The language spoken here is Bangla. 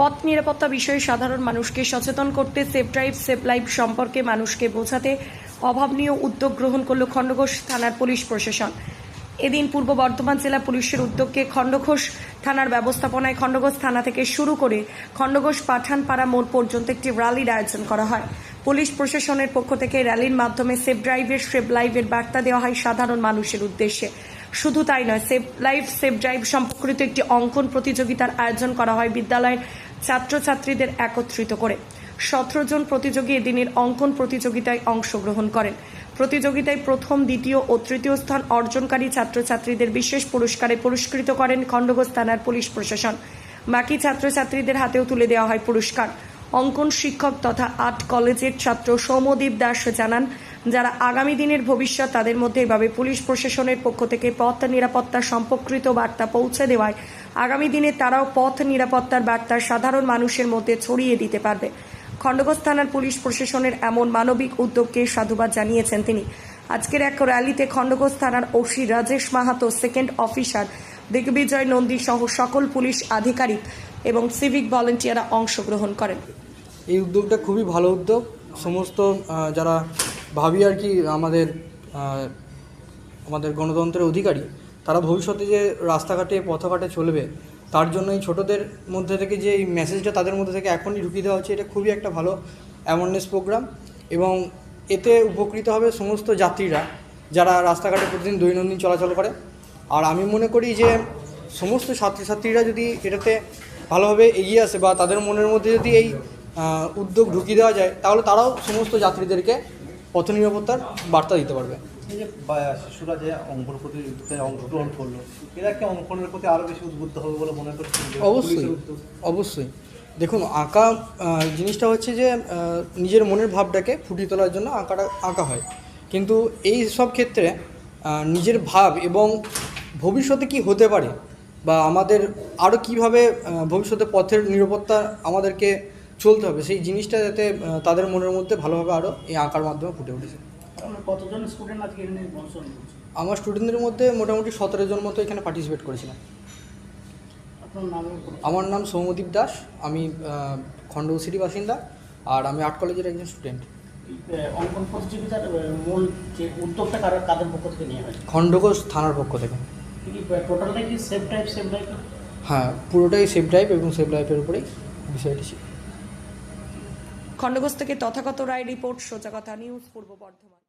পথ নিরাপত্তা বিষয়ে সাধারণ মানুষকে সচেতন করতে সেফ ড্রাইভ, সেফ লাইফ সম্পর্কে মানুষকে বোঝাতে অভাবনীয় উদ্যোগ গ্রহণ করল খণ্ডঘোষ থানার পুলিশ প্রশাসন। এদিন পূর্ব বর্ধমান জেলা পুলিশের উদ্যোগে খণ্ডঘোষ থানার ব্যবস্থাপনায় খণ্ডঘোষ থানা থেকে শুরু করে খণ্ডঘোষ পাঠানপাড়া মোড় পর্যন্ত একটি র্যালির আয়োজন করা হয়। পুলিশ প্রশাসনের পক্ষ থেকে র্যালির মাধ্যমে সেফ ড্রাইভের, সেফ লাইভের বার্তা দেওয়া হয় সাধারণ মানুষের উদ্দেশ্যে। শুধু তাই নয়, সেফ লাইফ, সেফ ড্রাইভ সম্পর্কিত একটি অঙ্কন প্রতিযোগিতার আয়োজন করা হয়। বিদ্যালয়ের ছাত্রছাত্রীদের একত্রিত করে। সতেরো জন প্রতিযোগী এদিনের অঙ্কন প্রতিযোগিতায় অংশগ্রহণ করেন। প্রতিযোগিতায় প্রথম, দ্বিতীয় ও তৃতীয় স্থান অর্জনকারী ছাত্রছাত্রীদের বিশেষ পুরস্কারে পুরস্কৃত করেন খণ্ডঘোষ থানার পুলিশ প্রশাসন। বাকি ছাত্রছাত্রীদের হাতেও তুলে দেওয়া হয় পুরস্কার। অঙ্কন শিক্ষক তথা আর্ট কলেজের ছাত্র সৌমদীপ দাস জানান যারা আগামী দিনের ভবিষ্যৎ, তাদের মধ্যে এভাবে পুলিশ প্রশাসনের পক্ষ থেকে পথ নিরাপত্তা সম্পর্কিত বার্তা পৌঁছে দেওয়ায় আগামী দিনে তারাও পথ নিরাপত্তার বার্তা সাধারণ মানুষের মধ্যে ছড়িয়ে দিতে পারবে। খণ্ডঘোষ থানার পুলিশ প্রশাসনের এমন মানবিক উদ্যোগকে সাধুবাদ জানিয়েছেন তিনি। আজকের এক র্যালিতে খণ্ডঘোষ থানার OC Rajesh Mahato, second officer Digvijay Nandi সহ সকল পুলিশ আধিকারিক এবং সিভিক ভলেন্টিয়াররা অংশগ্রহণ করেন। এই উদ্যোগটা খুবই ভালো উদ্যোগ। সমস্ত যারা ভাবি আর কি আমাদের আমাদের গণতন্ত্রের অধিকারী, তারা ভবিষ্যতে যে রাস্তাঘাটে, পথঘাটে চলবে, তার জন্য এই ছোটোদের মধ্যে থেকে যে এই মেসেজটা তাদের মধ্যে থেকে এখনই ঢুকিয়ে দেওয়া হচ্ছে, এটা খুবই একটা ভালো অ্যাওয়ারনেস প্রোগ্রাম এবং এতে উপকৃত হবে সমস্ত যাত্রীরা যারা রাস্তাঘাটে প্রতিদিন দৈনন্দিন চলাচল করে। আর আমি মনে করি যে সমস্ত ছাত্রছাত্রীরা যদি এটাতে ভালোভাবে এগিয়ে আসে বা তাদের মনের মধ্যে যদি এই উদ্যোগ ঢুকিয়ে দেওয়া যায়, তাহলে তারাও সমস্ত যাত্রীদেরকে পথ নিরাপত্তার বার্তা দিতে পারবে। এই যে বা- শিশুরা যে অঙ্কন প্রতিযোগিতায় অংশগ্রহণ করল এরা কি অঙ্কনের প্রতি আরও বেশি উদ্বুদ্ধ হবে বলে মনে অবশ্যই অবশ্যই। দেখুন আঁকা জিনিসটা হচ্ছে যে নিজের মনের ভাবটাকে ফুটিয়ে তোলার জন্য আঁকাটা আঁকা হয়। কিন্তু এই সব ক্ষেত্রে নিজের ভাব এবং ভবিষ্যতে কি হতে পারে বা আমাদের আরও কীভাবে ভবিষ্যতে পথের নিরাপত্তা আমাদেরকে চলতে হবে সেই জিনিসটা যাতে তাদের মনের মধ্যে ভালোভাবে আরও এই আঁকার মাধ্যমে ফুটে উঠেছে। কতজন স্টুডেন্ট আজকে আমার স্টুডেন্টদের মধ্যে মোটামুটি সতেরো জন মতো এখানে পার্টিসিপেট করেছিলাম। আমার নাম সৌমদীপ দাস আমি খণ্ডঘোষেরই বাসিন্দা আর আমি আর্ট কলেজের একজন স্টুডেন্ট অঙ্কন প্রতিযোগিতার মূল যে উদ্যোগটা কার কাদের পক্ষ থেকে নেওয়া হয় খণ্ডঘোষ থানার পক্ষ থেকে। টোটালটা কি সেফ টাইপ সেফ লাইফ হ্যাঁ পুরোটাই সেফ ড্রাইভ এবং সেফ লাইফের উপরেই বিষয়টি ছিল। খণ্ডঘোষ থেকে তথাগত রায় রিপোর্ট সোজা কথা নিউজ পূর্ব বর্ধমান।